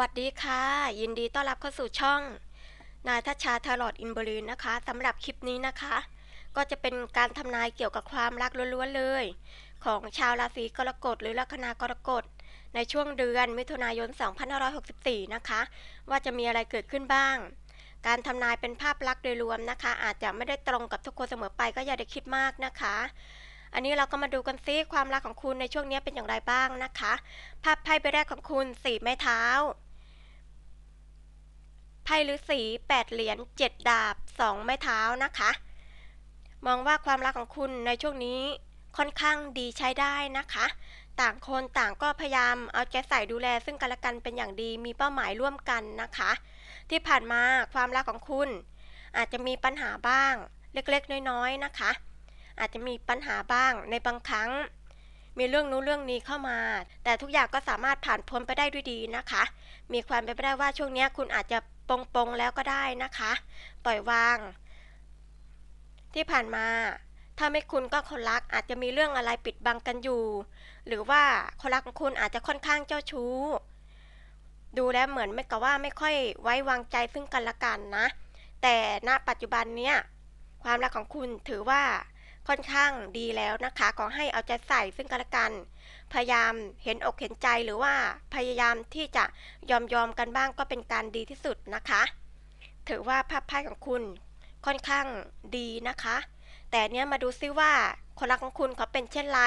วัสดีค่ะ ยินดีต้อนรับเข้าสู่ช่อง นายทัชชาทารอดอินเบรีนนะคะสำหรับคลิปนี้นะคะ ก็จะเป็นการทำนายเกี่ยวกับความรักล้วนๆเลย ของชาวราศีกรกฎหรือลัคนากรกฎในช่วงเดือนมิถุนายน 2564 นะคะ ว่าจะมีอะไรเกิดขึ้นบ้าง การทำนายเป็นภาพลักษณ์โดยรวมนะคะ อาจจะไม่ได้ตรงกับทุกคนเสมอไปก็อย่าได้คิดมากนะคะ อันนี้เราก็มาดูกันซิความรักของคุณในช่วงนี้เป็นอย่างไรบ้างนะคะภาพไพ่ใบแรกของคุณสี่ไม้เท้าไพ่ฤาษีแปดเหรียญเจ็ดดาบสองไม้เท้านะคะ มองว่าความรักของคุณในช่วงนี้ค่อนข้างดีใช้ได้นะคะ ต่างคนต่างก็พยายามเอาใจใส่ดูแลซึ่งกันและกันเป็นอย่างดีมีเป้าหมายร่วมกันนะคะ ที่ผ่านมาความรักของคุณอาจจะมีปัญหาบ้างเล็กๆ น้อยๆนะคะ อาจจะมีปัญหาบ้างในบางครั้ง มีเรื่องนู้นเรื่องนี้เข้ามา แต่ทุกอย่างก็สามารถผ่านพ้นไปได้ด้วยดีนะคะ มีความเป็นไปได้ว่าช่วงนี้คุณอาจจะปงปงๆแล้วก็ได้นะคะ ปล่อยวาง ที่ผ่านมา ถ้าไม่คุณก็คนรักอาจจะมีเรื่องอะไรปิดบังกันอยู่ หรือว่าคนรักของคุณอาจจะค่อนข้างเจ้าชู้ ดูแล้วเหมือนไม่กับว่าไม่ค่อยไว้วางใจซึ่งกันและกันนะ แต่ณปัจจุบันเนี้ยความรักของคุณถือว่า ค่อนข้างดีแล้วนะคะ ขอให้เอาใจใส่ซึ่งกันและกัน พยายามเห็นอกเห็นใจหรือว่าพยายามที่จะยอมยอมกันบ้างก็เป็นการดีที่สุดนะคะ ถือว่าภาพไพ่ของคุณค่อนข้างดีนะคะ แต่เนี้ยมาดูซิว่าคนรักของคุณเขาเป็นเช่นไร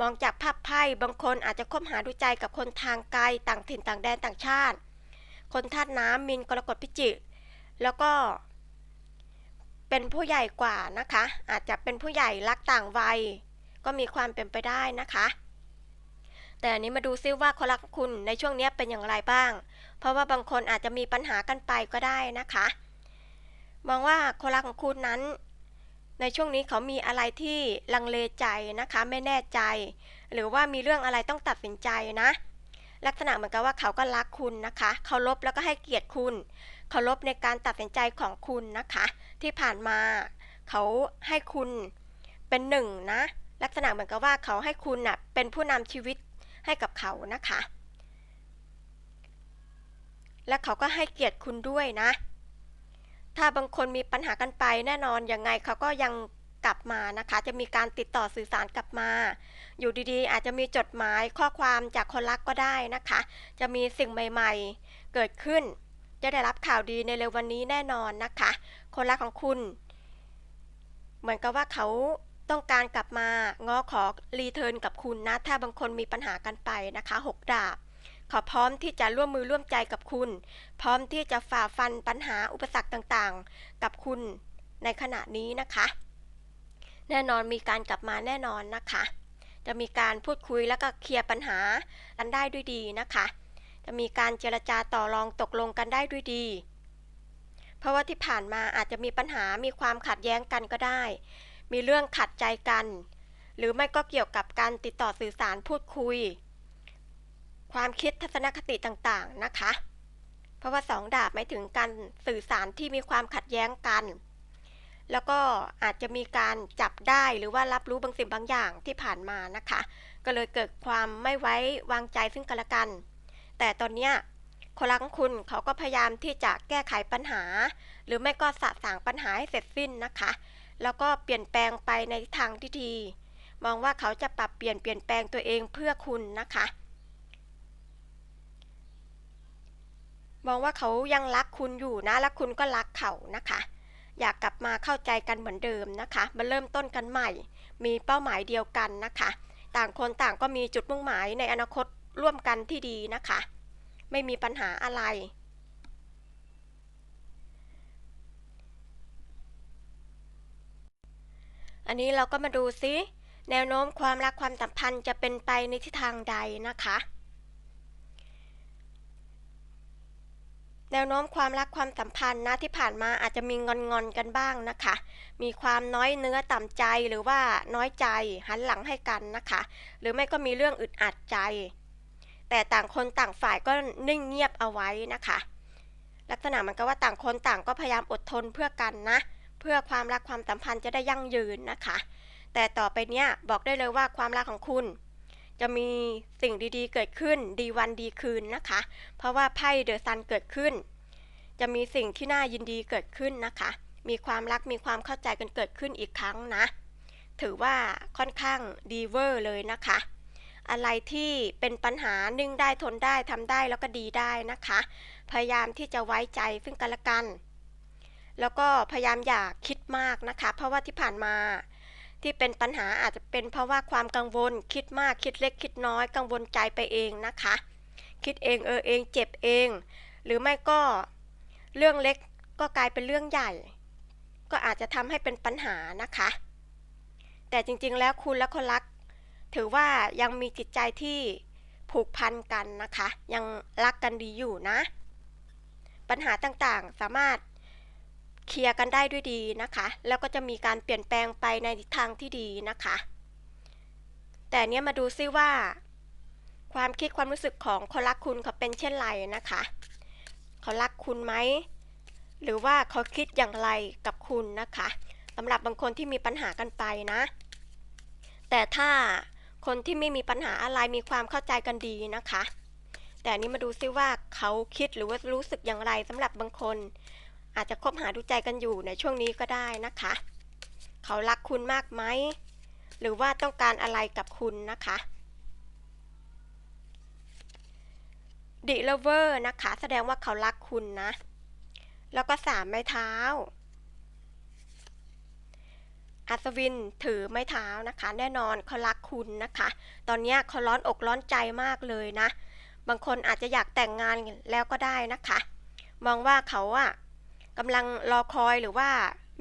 มองจากภาพไพ่บางคนอาจจะคบหาดูใจกับคนทางไกลต่างถิ่นต่างแดนต่างชาติ คนธาตุน้ำมินกรกฎพิจิ แล้วก็ เป็นผู้ใหญ่กว่านะคะ อาจจะเป็นผู้ใหญ่รักต่างวัย ก็มีความเป็นไปได้นะคะ แต่อันนี้มาดูซิว่าคนรักคุณในช่วงนี้เป็นอย่างไรบ้าง เพราะว่าบางคนอาจจะมีปัญหากันไปก็ได้นะคะมองว่าคนรักของคุณนั้น ในช่วงนี้เขามีอะไรที่ลังเลใจนะคะ ไม่แน่ใจ หรือว่ามีเรื่องอะไรต้องตัดสินใจนะ ลักษณะเหมือนกับว่าเขาก็รักคุณนะคะ เคารพแล้วก็ให้เกียรติคุณ เคารพในการตัดสินใจของคุณนะคะ ที่ผ่านมาเขาให้คุณเป็นหนึ่งนะ ลักษณะเหมือนกับว่าเขาให้คุณน่ะเป็นผู้นำชีวิตให้กับเขานะคะ และเขาก็ให้เกียรติคุณด้วยนะ ถ้าบางคนมีปัญหากันไปแน่นอนยังไงเขาก็ยังกลับมานะคะ จะมีการติดต่อสื่อสารกลับมา อยู่ดีๆ อาจจะมีจดหมายข้อความจากคนรักก็ได้นะคะ จะมีสิ่งใหม่ ๆ เกิดขึ้น จะได้รับข่าวดีในเร็ววันนี้แน่นอนนะคะ คนรักของคุณ เหมือนกับว่าเขาต้องการกลับมาง้อขอรีเทิร์นกับคุณนะ ถ้าบางคนมีปัญหากันไปนะคะหกดาบเขาพร้อมที่จะร่วมมือร่วมใจกับคุณ พร้อมที่จะฝ่าฟันปัญหาอุปสรรคต่างๆ กับคุณในขณะนี้นะคะ แน่นอนมีการกลับมาแน่นอนนะคะ จะมีการพูดคุยแล้วก็เคลียร์ปัญหากันได้ด้วยดีนะคะ จะมีการเจรจาต่อรองตกลงกันได้ด้วยดี เพราะว่าที่ผ่านมาอาจจะมีปัญหามีความขัดแย้งกันก็ได้ มีเรื่องขัดใจกัน หรือไม่ก็เกี่ยวกับการติดต่อสื่อสารพูดคุย ความคิดทัศนคติต่างๆนะคะ เพราะว่าสองดาบหมายถึงการสื่อสารที่มีความขัดแย้งกันแล้วก็อาจจะมีการจับได้หรือว่ารับรู้บางสิ่งบางอย่างที่ผ่านมานะคะ ก็เลยเกิดความไม่ไว้วางใจซึ่งกันและกัน แต่ตอนเนี้ยคนรักของคุณเขาก็พยายามที่จะแก้ไขปัญหา หรือไม่ก็สะสางปัญหาให้เสร็จสิ้นนะคะ แล้วก็เปลี่ยนแปลงไปในทางที่ดี มองว่าเขาจะปรับเปลี่ยนเปลี่ยนแปลงตัวเองเพื่อคุณนะคะ มองว่าเขายังรักคุณอยู่นะและคุณก็รักเขานะคะ อยากกลับมาเข้าใจกันเหมือนเดิมนะคะมาเริ่มต้นกันใหม่ มีเป้าหมายเดียวกันนะคะ ต่างคนต่างก็มีจุดมุ่งหมายในอนาคต ร่วมกันที่ดีนะคะ ไม่มีปัญหาอะไร อันนี้เราก็มาดูซิ แนวโน้มความรักความสัมพันธ์จะเป็นไปในทิศทางใดนะคะ แนวโน้มความรักความสัมพันธ์นะที่ผ่านมาอาจจะมีงอนงอนกันบ้างนะคะ มีความน้อยเนื้อต่ำใจหรือว่าน้อยใจหันหลังให้กันนะคะ หรือไม่ก็มีเรื่องอึดอัดใจ แต่ต่างคนต่างฝ่ายก็นิ่งเงียบเอาไว้นะคะ ลักษณะมันก็ว่าต่างคนต่างก็พยายามอดทนเพื่อกันนะ เพื่อความรักความสัมพันธ์จะได้ยั่งยืนนะคะ แต่ต่อไปเนี้ยบอกได้เลยว่าความรักของคุณ จะมีสิ่งดีๆ เกิดขึ้นดีวันดีคืนนะคะ เพราะว่าไพ่เดอะซันเกิดขึ้น จะมีสิ่งที่น่ายินดีเกิดขึ้นนะคะ มีความรักมีความเข้าใจกันเกิดขึ้นอีกครั้งนะ ถือว่าค่อนข้างดีเวอร์เลยนะคะ อะไรที่เป็นปัญหานึ่งได้ทนได้ทำได้แล้วก็ดีได้นะคะ พยายามที่จะไว้ใจซึ่งกันและกัน แล้วก็พยายามอย่าคิดมากนะคะ เพราะว่าที่ผ่านมาที่เป็นปัญหาอาจจะเป็นเพราะว่าความกังวล คิดมากคิดเล็กคิดน้อยกังวลใจไปเองนะคะ คิดเองเออเองเจ็บเอง หรือไม่ก็เรื่องเล็กก็กลายเป็นเรื่องใหญ่ ก็อาจจะทำให้เป็นปัญหานะคะ แต่จริงๆแล้วคุณและคนรัก ถือว่ายังมีจิตใจที่ผูกพันกันนะคะ ยังรักกันดีอยู่นะ ปัญหาต่างๆสามารถเคลียร์กันได้ด้วยดีนะคะ แล้วก็จะมีการเปลี่ยนแปลงไปในทิศทางที่ดีนะคะ แต่เนี้ยมาดูซิว่า ความคิดความรู้สึกของคนรักคุณเขาเป็นเช่นไรนะคะ เขารักคุณไหม หรือว่าเขาคิดอย่างไรกับคุณนะคะสำหรับบางคนที่มีปัญหากันไปนะ แต่ถ้า คนที่ไม่มีปัญหาอะไรมีความเข้าใจกันดีนะคะ แต่นี้มาดูซิว่าเขาคิดหรือว่ารู้สึกอย่างไรสำหรับบางคน อาจจะคบหาดูใจกันอยู่ในช่วงนี้ก็ได้นะคะ เขารักคุณมากไหมหรือว่าต้องการอะไรกับคุณนะคะดิเลเวอร์นะคะ แสดงว่าเขารักคุณนะ แล้วก็สามไม้เท้า อัศวินถือไม้เท้านะคะ แน่นอนเขารักคุณนะคะ ตอนนี้เขาร้อนอกร้อนใจมากเลยนะ บางคนอาจจะอยากแต่งงานแล้วก็ได้นะคะ มองว่าเขาอะกำลังรอคอยหรือว่า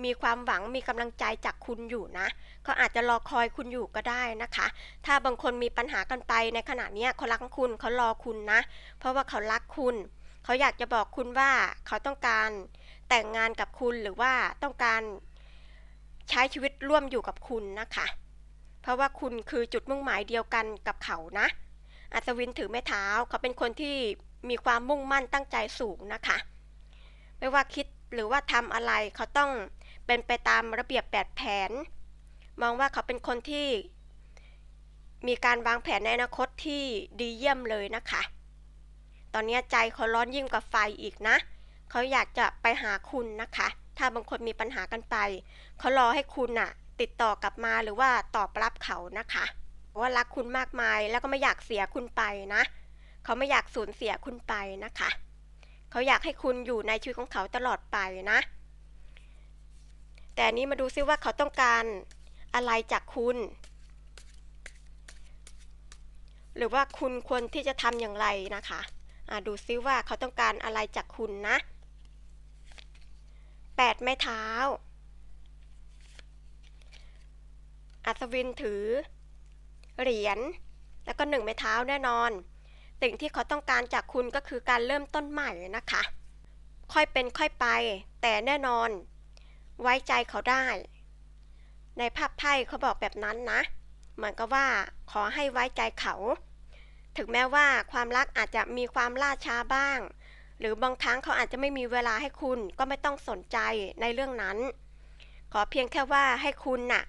มีความหวังมีกำลังใจจากคุณอยู่นะเขาอาจจะรอคอยคุณอยู่ก็ได้นะคะ ถ้าบางคนมีปัญหากันไปในขณะนี้เขารักคุณเขารอคุณนะ เพราะว่าเขารักคุณ เขาอยากจะบอกคุณว่าเขาต้องการแต่งงานกับคุณหรือว่าต้องการ ใช้ชีวิตร่วมอยู่กับคุณนะคะ เพราะว่าคุณคือจุดมุ่งหมายเดียวกันกับเขานะ อัศวินถือไม้เท้าเขาเป็นคนที่มีความมุ่งมั่นตั้งใจสูงนะคะ ไม่ว่าคิดหรือว่าทำอะไรเขาต้องเป็นไปตามระเบียบแปดแผน มองว่าเขาเป็นคนที่มีการวางแผนในอนาคตที่ดีเยี่ยมเลยนะคะ ตอนนี้ใจเขาร้อนยิ่งกว่าไฟอีกนะ เขาอยากจะไปหาคุณนะคะ ถ้าบางคนมีปัญหากันไป เขารอให้คุณน่ะติดต่อกลับมาหรือว่าตอบรับเขานะคะว่ารักคุณมากมายแล้วก็ไม่อยากเสียคุณไปนะ เขาไม่อยากสูญเสียคุณไปนะคะ เขาอยากให้คุณอยู่ในชีวิตของเขาตลอดไปนะ แต่นี้มาดูซิว่าเขาต้องการอะไรจากคุณ หรือว่าคุณควรที่จะทำอย่างไรนะคะะดูซิว่าเขาต้องการอะไรจากคุณนะ แปดไม้เท้า อัศวินถือ เหรียญ แล้วก็หนึ่งไม้เท้าแน่นอน สิ่งที่เขาต้องการจากคุณก็คือการเริ่มต้นใหม่นะคะ ค่อยเป็นค่อยไป แต่แน่นอน ไว้ใจเขาได้ ในภาพไพ่เขาบอกแบบนั้นนะ เหมือนกับว่าขอให้ไว้ใจเขา ถึงแม้ว่าความรักอาจจะมีความล่าช้าบ้าง หรือบางครั้งเขาอาจจะไม่มีเวลาให้คุณก็ไม่ต้องสนใจในเรื่องนั้น ขอเพียงแค่ว่าให้คุณน่ะ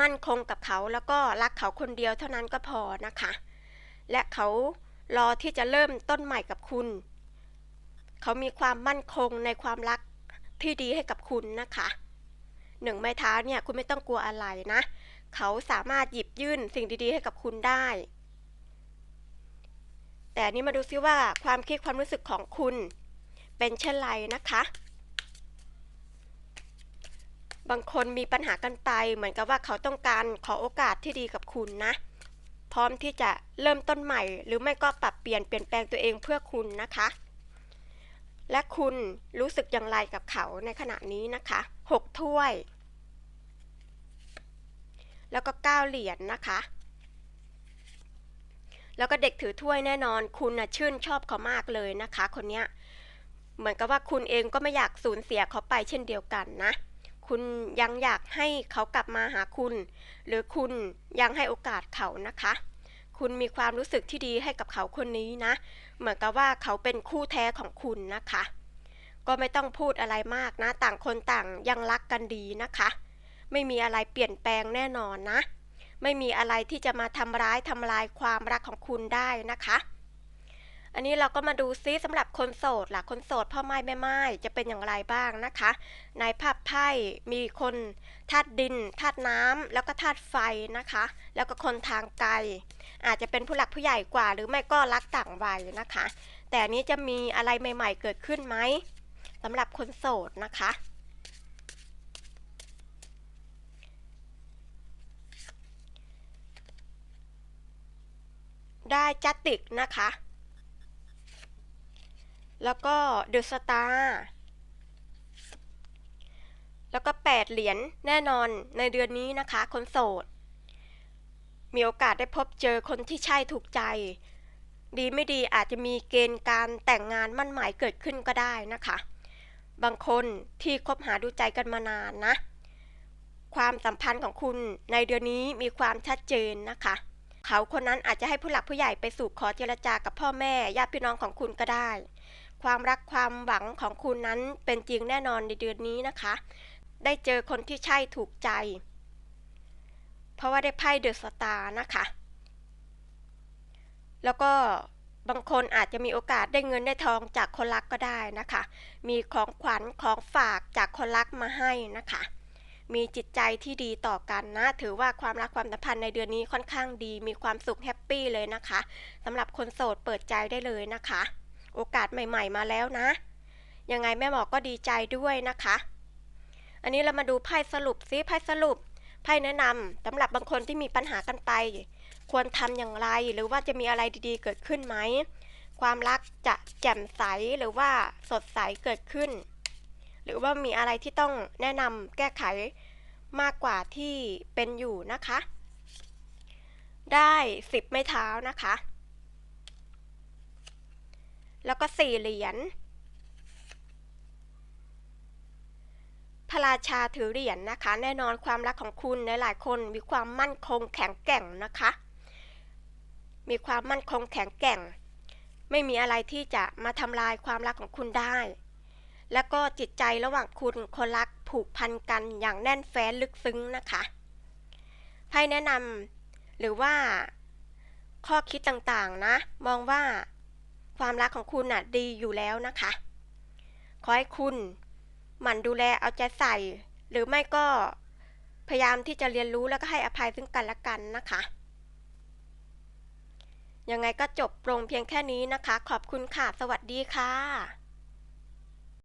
มั่นคงกับเขาแล้วก็รักเขาคนเดียวเท่านั้นก็พอนะคะ และเขารอที่จะเริ่มต้นใหม่กับคุณ เขามีความมั่นคงในความรักที่ดีให้กับคุณนะคะหนึ่งไม้เท้าเนี่ยคุณไม่ต้องกลัวอะไรนะ เขาสามารถหยิบยื่นสิ่งดีๆให้กับคุณได้ แต่นี้มาดูซิว่าความคิดความรู้สึกของคุณเป็นเช่นไรนะคะ บางคนมีปัญหากันไป เหมือนกับว่าเขาต้องการขอโอกาสที่ดีกับคุณนะ พร้อมที่จะเริ่มต้นใหม่ หรือไม่ก็ปรับเปลี่ยนเปลี่ยนแปลงตัวเองเพื่อคุณนะคะ และคุณรู้สึกอย่างไรกับเขาในขณะนี้นะคะ6ถ้วย แล้วก็9เหรียญนนะคะ แล้วก็เด็กถือถ้วยแน่นอน คุณนะชื่นชอบเขามากเลยนะคะ คนนี้เหมือนกับว่าคุณเองก็ไม่อยากสูญเสียเขาไปเช่นเดียวกันนะ คุณยังอยากให้เขากลับมาหาคุณ หรือคุณยังให้โอกาสเขานะคะ คุณมีความรู้สึกที่ดีให้กับเขาคนนี้นะ เหมือนกับว่าเขาเป็นคู่แท้ของคุณนะคะ ก็ไม่ต้องพูดอะไรมากนะ ต่างคนต่างยังรักกันดีนะคะ ไม่มีอะไรเปลี่ยนแปลงแน่นอนนะ ไม่มีอะไรที่จะมาทำร้ายทำลายความรักของคุณได้นะคะ อันนี้เราก็มาดูซิสำหรับคนโสดล่ะคนโสดพ่อไม้แม่ไม้จะเป็นอย่างไรบ้างนะคะ ในภาพไพ่มีคนธาตุดินธาตุน้ำแล้วก็ธาตุไฟนะคะ แล้วก็คนทางไกล อาจจะเป็นผู้หลักผู้ใหญ่กว่า หรือไม่ก็รักต่างวัยนะคะ แต่อันนี้จะมีอะไรใหม่ ๆ เกิดขึ้นไหมสำหรับคนโสดนะคะ ได้จัตติกนะคะ แล้วก็เดอะสตาร์แล้วก็ 8 เหรียญแน่นอนในเดือนนี้นะคะ คนโสด มีโอกาสได้พบเจอคนที่ใช่ถูกใจ ดีไม่ดีอาจจะมีเกณฑ์การแต่งงานมั่นหมายเกิดขึ้นก็ได้นะคะ บางคนที่คบหาดูใจกันมานานนะ ความสัมพันธ์ของคุณในเดือนนี้มีความชัดเจนนะคะ เขาคนนั้นอาจจะให้ผู้หลักผู้ใหญ่ไปสู่ขอเจรจากับพ่อแม่ญาติพี่น้องของคุณก็ได้ ความรักความหวังของคุณนั้นเป็นจริงแน่นอนในเดือนนี้นะคะ ได้เจอคนที่ใช่ถูกใจ เพราะว่าได้ไพ่เดอะสตาร์นะคะ แล้วก็บางคนอาจจะมีโอกาสได้เงินได้ทองจากคนรักก็ได้นะคะ มีของขวัญของฝากจากคนรักมาให้นะคะ มีจิตใจที่ดีต่อกันนะ ถือว่าความรักความสัมพันธ์ในเดือนนี้ค่อนข้างดี มีความสุขแฮปปี้เลยนะคะสำหรับคนโสดเปิดใจได้เลยนะคะ โอกาสใหม่ ๆ มาแล้วนะ ยังไงแม่หมอก็ดีใจด้วยนะคะ อันนี้เรามาดูไพ่สรุปซิไพ่สรุปไพ่แนะนำสำหรับบางคนที่มีปัญหากันไป ควรทำอย่างไร หรือว่าจะมีอะไรดีๆ เกิดขึ้นไหม ความรักจะแจ่มใสหรือว่าสดใสเกิดขึ้น หรือว่ามีอะไรที่ต้องแนะนำแก้ไขมากกว่าที่เป็นอยู่นะคะ ได้สิบไม้เท้านะคะ แล้วก็สี่เหรียญพระราชาถือเหรียญนะคะ แน่นอนความรักของคุณในหลายคนมีความมั่นคงแข็งแกร่งนะคะ มีความมั่นคงแข็งแกร่ง ไม่มีอะไรที่จะมาทำลายความรักของคุณได้ แล้วก็จิตใจระหว่างคุณคนรักผูกพันกันอย่างแน่นแฟ้นลึกซึ้งนะคะไพ่แนะนำหรือว่า ข้อคิดต่างๆนะ มองว่าความรักของคุณน่ะดีอยู่แล้วนะคะ ขอให้คุณหมั่นดูแลเอาใจใส่ หรือไม่ก็พยายามที่จะเรียนรู้แล้วก็ให้อภัยซึ่งกันและกันนะคะ ยังไงก็จบลงเพียงแค่นี้นะคะ ขอบคุณค่ะ สวัสดีค่ะ